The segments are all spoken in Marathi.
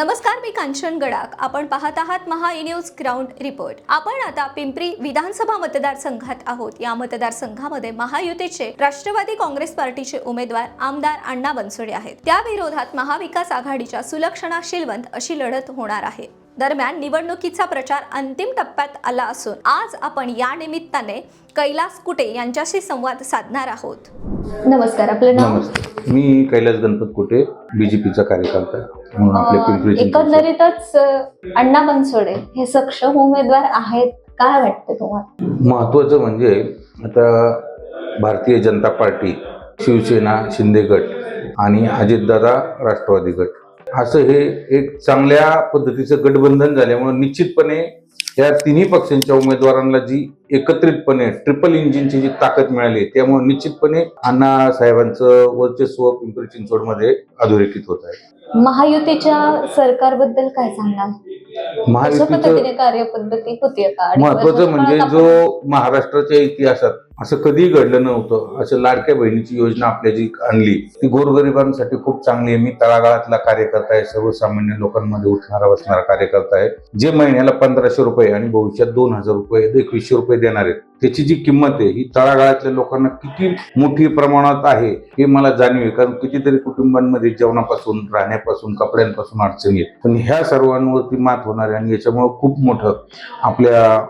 नमस्कार मी कांचन गडाख. आपण पाहत आहात Maha E news ground report. आपण आता पिंपरी विधानसभा मतदारसंघात आहोत. या मतदारसंघामध्ये महायुतीचे राष्ट्रवादी काँग्रेस पार्टीचे उमेदवार आमदार अण्णा बनसोडे आहेत. त्या विरोधात महाविकास आघाडीच्या सुलक्षणा शिलवंत अशी लढत होणार आहे. दरम्यान निवडणुकीचा प्रचार अंतिम टप्प्यात आला असून आज आपण या निमित्ताने कैलास कुटे यांच्याशी संवाद साधणार आहोत. नमस्कार आपलं नाव? नमस्ते. मी कैलास गणपत कुटे बीजेपीचा कार्यकर्ता. म्हणून आपल्या पिंपरी चिंचवड- एकंदरीतच अ, अण्णा बनसोडे हे सक्षम उमेदवार आहेत. काय वाटते तुम्हाला? महत्वाचं म्हणजे आता भारतीय जनता पार्टी शिवसेना शिंदे गट आणि अजितदादा राष्ट्रवादी गट. असं हे एक चांगल्या पद्धतीचं गठबंधन झाल्यामुळे निश्चितपणे या तिन्ही पक्षांच्या उमेदवारांना जी एकत्रितपणे ट्रिपल इंजिनची जी ताकद मिळाली त्यामुळे निश्चितपणे अण्णा साहेबांचं वर्चस्व पिंपरी चिंचवडमध्ये अधोरेखित होत आहे. महायुतीच्या सरकारबद्दल काय सांगाल? महायुतीचं कार्यपद्धती होती महत्वाचं म्हणजे जो महाराष्ट्राच्या इतिहासात असं कधी घडलं नव्हतं. असं लाडक्या बहिणीची योजना आपल्या जी आणली ती गोरगरिबांसाठी खूप चांगली आहे. मी तळागाळातला कार्यकर्ता आहे. सर्वसामान्य लोकांमध्ये उठणारा बसणारा कार्यकर्ता आहे. जे महिन्याला पंधराशे रुपये आणि भविष्यात दोन हजार रुपये एकवीसशे रुपये देणार आहेत. त्याची जी किंमत आहे ही तळागाळातल्या लोकांना किती मोठी प्रमाणात आहे हे मला जाणीव आहे. कारण कितीतरी कुटुंबांमध्ये जेवणापासून राहण्यापासून कपड्यांपासून अडचणी आहेत. पण ह्या सर्वांवरती मात होणार आहे आणि याच्यामुळे खूप मोठं आपल्या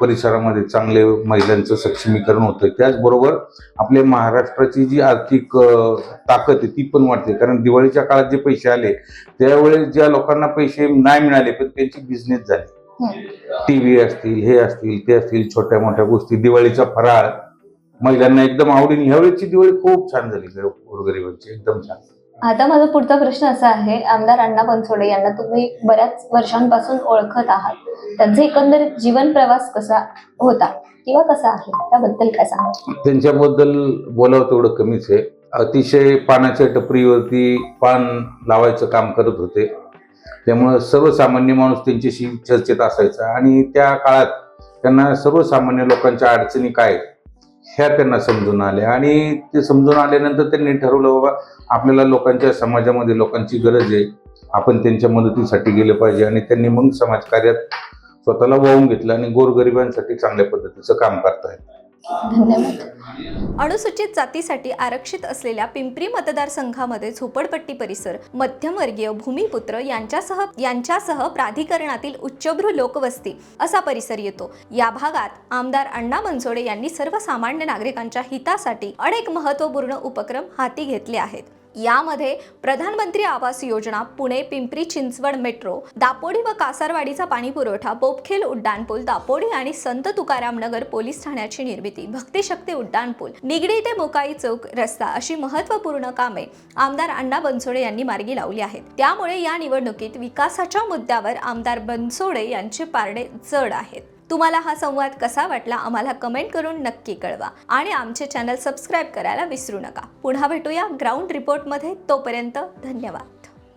परिसरामध्ये चांगले महिलांचं सक्षमीकरण होतं त्याचबरोबर आपल्या महाराष्ट्राची जी आर्थिक ताकद आहे ती पण वाढते. कारण दिवाळीच्या काळात जे पैसे आले त्यावेळेस ज्या लोकांना पैसे नाही मिळाले पण त्यांची बिझनेस झाली. टी व्ही असतील हे असतील ते असतील छोट्या मोठ्या गोष्टी दिवाळीचा फराळ. महिलांना एकदम आवडीने ह्यावेळेची दिवाळी खूप छान झाली गोरगरिबांची एकदम छान. आता माझा पुढचा प्रश्न असा आहे आमदार अण्णा बनसोडे यांना तुम्ही बऱ्याच वर्षांपासून ओळखत आहात. त्यांचा एकंदरीत जीवन प्रवास कसा होता किंवा कसा आहे? त्याबद्दल काय सांगा त्यांच्याबद्दल बोलावं तेवढं कमीच आहे. अतिशय पानाच्या टपरीवरती पान लावायचं काम करत होते. त्यामुळं सर्वसामान्य माणूस त्यांच्याशी चर्चेत असायचा आणि त्या काळात त्यांना सर्वसामान्य लोकांच्या अडचणी काय? ह्या त्यांना समजून आल्या आणि ते समजून आल्यानंतर त्यांनी ठरवलं बाबा आपल्याला लोकांच्या समाजामध्ये लोकांची गरज आहे. आपण त्यांच्या मदतीसाठी गेलं पाहिजे. आणि त्यांनी मग समाजकार्यात स्वतःला वाहून घेतलं आणि गोरगरिबांसाठी चांगल्या पद्धतीचं काम करतायत. धन्यवाद. अनुसूचित जातीसाठी आरक्षित असलेल्या पिंपरी मतदारसंघामध्ये झोपडपट्टी परिसर मध्यमवर्गीय भूमिपुत्र यांच्यासह यांच्यासह प्राधिकरणातील उच्चभ्रू लोकवस्ती असा परिसर येतो. या भागात आमदार अण्णा बनसोडे यांनी सर्वसामान्य नागरिकांच्या हितासाठी अनेक महत्त्वपूर्ण उपक्रम हाती घेतले आहेत. यामध्ये प्रधानमंत्री आवास योजना पुणे पिंपरी चिंचवड मेट्रो दापोडी व कासारवाडीचा पाणी पुरवठा बोपखेल उड्डाणपूल दापोडी आणि संत तुकाराम नगर पोलीस ठाण्याची निर्मिती भक्तिशक्ती उड्डाणपूल निगडी ते मोकाई चौक रस्ता अशी महत्त्वपूर्ण कामे आमदार अण्णा बनसोडे यांनी मार्गी लावली आहेत. त्यामुळे या निवडणुकीत विकासाच्या मुद्द्यावर आमदार बनसोडे यांचे पारडे जड आहेत. तुम्हाला हा संवाद कसा वाटला आम्हाला कमेंट करून नक्की कळवा. आणि आमचे चॅनल सबस्क्राईब करायला विसरू नका. पुन्हा भेटूया ग्राउंड रिपोर्टमध्ये तोपर्यंत धन्यवाद.